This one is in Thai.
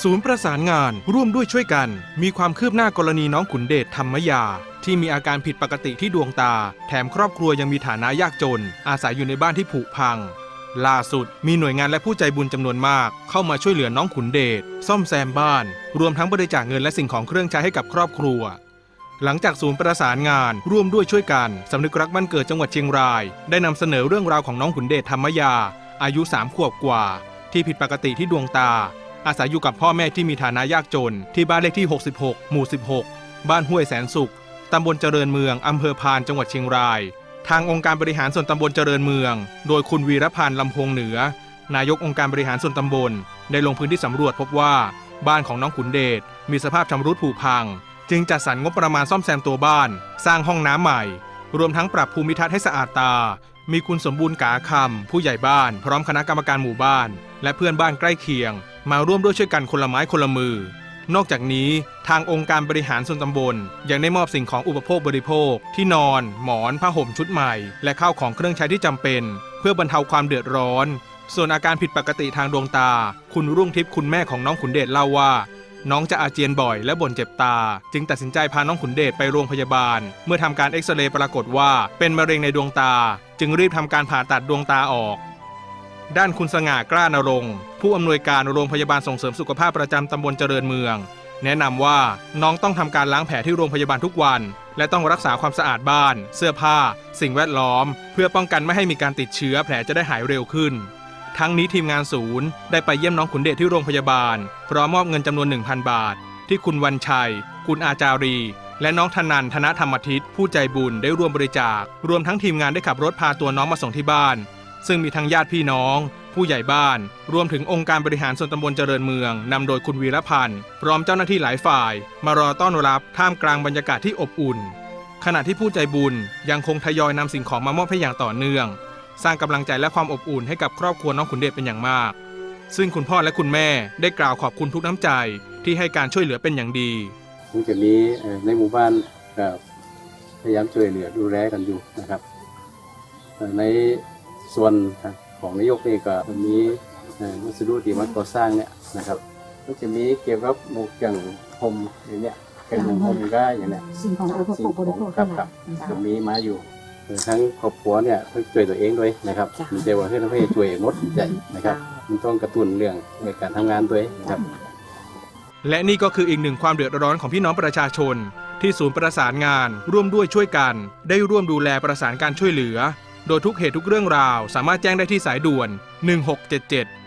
ศูนย์ประสานงานร่วมด้วยช่วยกัน มีความคืบหน้ากรณีน้องขุนเดชธรรมยา ที่มีอาการผิดปกติที่ดวงตา แถมครอบครัวยังมีฐานะยากจน อาศัยอยู่ในบ้านที่ผุพัง ล่าสุด มีหน่วยงานและผู้ใจบุญจำนวนมาก เข้ามาช่วยเหลือน้องขุนเดชซ่อมแซมบ้าน รวมทั้งบริจาคเงินและสิ่งของเครื่องใช้ให้กับครอบครัวหลังจากศูนย์ประสานงานร่วมด้วยช่วยกัน สำนึกรักบ้านเกิดจังหวัดเชียงราย ได้นำเสนอเรื่องราวของน้องขุนเดชธรรมยา อายุ 3 ขวบกว่า ที่ผิดปกติที่ดวงตา อาศัยอยู่กับพ่อแม่ที่มีฐานะยากจน ที่บ้านเลขที่ 66 หมู่ 16 บ้านห้วยแสนสุข ตำบลเจริญเมือง อำเภอพาน จังหวัดเชียงราย ทางองค์การบริหารส่วนตำบลเจริญเมือง โดยคุณวีรพันธ์ลำพงเหนือ นายกองค์การบริหารส่วนตำบล ได้ลงพื้นที่สำรวจพบว่า บ้านของน้องขุนเดช มีสภาพชำรุดผุพัง จึงจัดสรรงบประมาณซ่อมแซมตัวบ้าน สร้างห้องน้ำใหม่ รวมทั้งปรับภูมิทัศน์ให้สะอาดตา มีคุณสมบูรณ์กาคำผู้ใหญ่บ้าน พร้อมคณะกรรมการหมู่บ้าน และเพื่อนบ้านใกล้เคียง มาร่วมด้วยช่วยกันคนละไม้คนละมือ นอกจากนี้ทางองค์การบริหารส่วนตำบล ยังได้มอบสิ่งของอุปโภคบริโภค ที่นอน หมอนผ้าห่มชุดใหม่ และข้าวของเครื่องใช้ที่จำเป็น เพื่อบรรเทาความเดือดร้อน ส่วนอาการผิดปกติทางดวงตา คุณรุ่งทิพย์คุณแม่ของน้องขุนเดชเล่าว่า น้องจะอาเจียนบ่อยและบ่นเจ็บตา จึงตัดสินใจพาน้องขุนเดชไปโรงพยาบาล เมื่อทำการเอ็กซเรย์ปรากฏว่าเป็นมะเร็งในดวงตา จึงรีบทำการผ่าตัดดวงตาออก ด้านคุณสง่ากล้านรงผู้อำนวยการโรงพยาบาลส่งเสริมสุขภาพประจำตำบลเจริญเมือง แนะนำว่าน้องต้องทำการล้างแผลที่โรงพยาบาลทุกวัน และต้องรักษาความสะอาดบ้าน เสื้อผ้า สิ่งแวดล้อม เพื่อป้องกันไม่ให้มีการติดเชื้อแผลจะได้หายเร็วขึ้น ทั้งนี้ทีมงานศูนย์ได้ไปเยี่ยมน้องขุนเดชที่โรงพยาบาลพร้อมมอบเงินจำนวน 1,000 บาท ที่คุณวันชัย คุณอาจารีและน้องธนันธนธรรมทิตผู้ใจบุญได้ร่วมบริจาค รวมทั้งทีมงานได้ขับรถพาตัวน้องมาส่งที่บ้าน ซึ่งมีทั้งญาติพี่น้อง ผู้ใหญ่บ้าน รวมถึงองค์การบริหารส่วนตำบลเจริญเมืองนำโดยคุณวีรพันธ์ พร้อมเจ้าหน้าที่หลายฝ่าย มารอต้อนรับท่ามกลางบรรยากาศที่อบอุ่น ขณะที่ผู้ใจบุญยังคงทยอยนำสิ่งของมามอบให้อย่างต่อเนื่อง สร้างกำลังใจและความอบอุ่นให้กับครอบครัวน้องขุนเดชเป็นอย่างมาก ซึ่งคุณพ่อและคุณแม่ได้กล่าวขอบคุณทุกน้ำใจที่ให้การช่วยเหลือเป็นอย่างดีคงจะมีเอ่อในหมู่บ้านพยายามช่วยเหลือดูแลกันอยู่นะครับใน ส่วนของนายกนี่ก็มีเอ่อวัสดุที่มาก่อสร้างเนี่ยนะครับก็จะมีเกี่ยวกับหมวกอย่างผมอย่างเนี้ยเป็นหมวกผมก็อย่างเนี้ยสิ่งของอุปโภคบริโภคครัทั้บงหครัลาบยก็มีมาอยู่เอ่อทั้งครอบครัวเนี่ยเพื่อช่วยตัวเองด้วยนะครับจ้ะมีแต่ว่าให้เราให้ช่วยหมดใจนะครับมันต้องกระตุ้นเรื่องในการทำงานตัวเองนะครับ และนี่ก็คืออีกหนึ่งความเดือดร้อนของพี่น้องประชาชน ที่ศูนย์ประสานงาน ร่วมด้วยช่วยกัน ได้ร่วมดูแลประสานการช่วยเหลือ โดยทุกเหตุทุกเรื่องราวสามารถแจ้งได้ที่สายด่วน 1677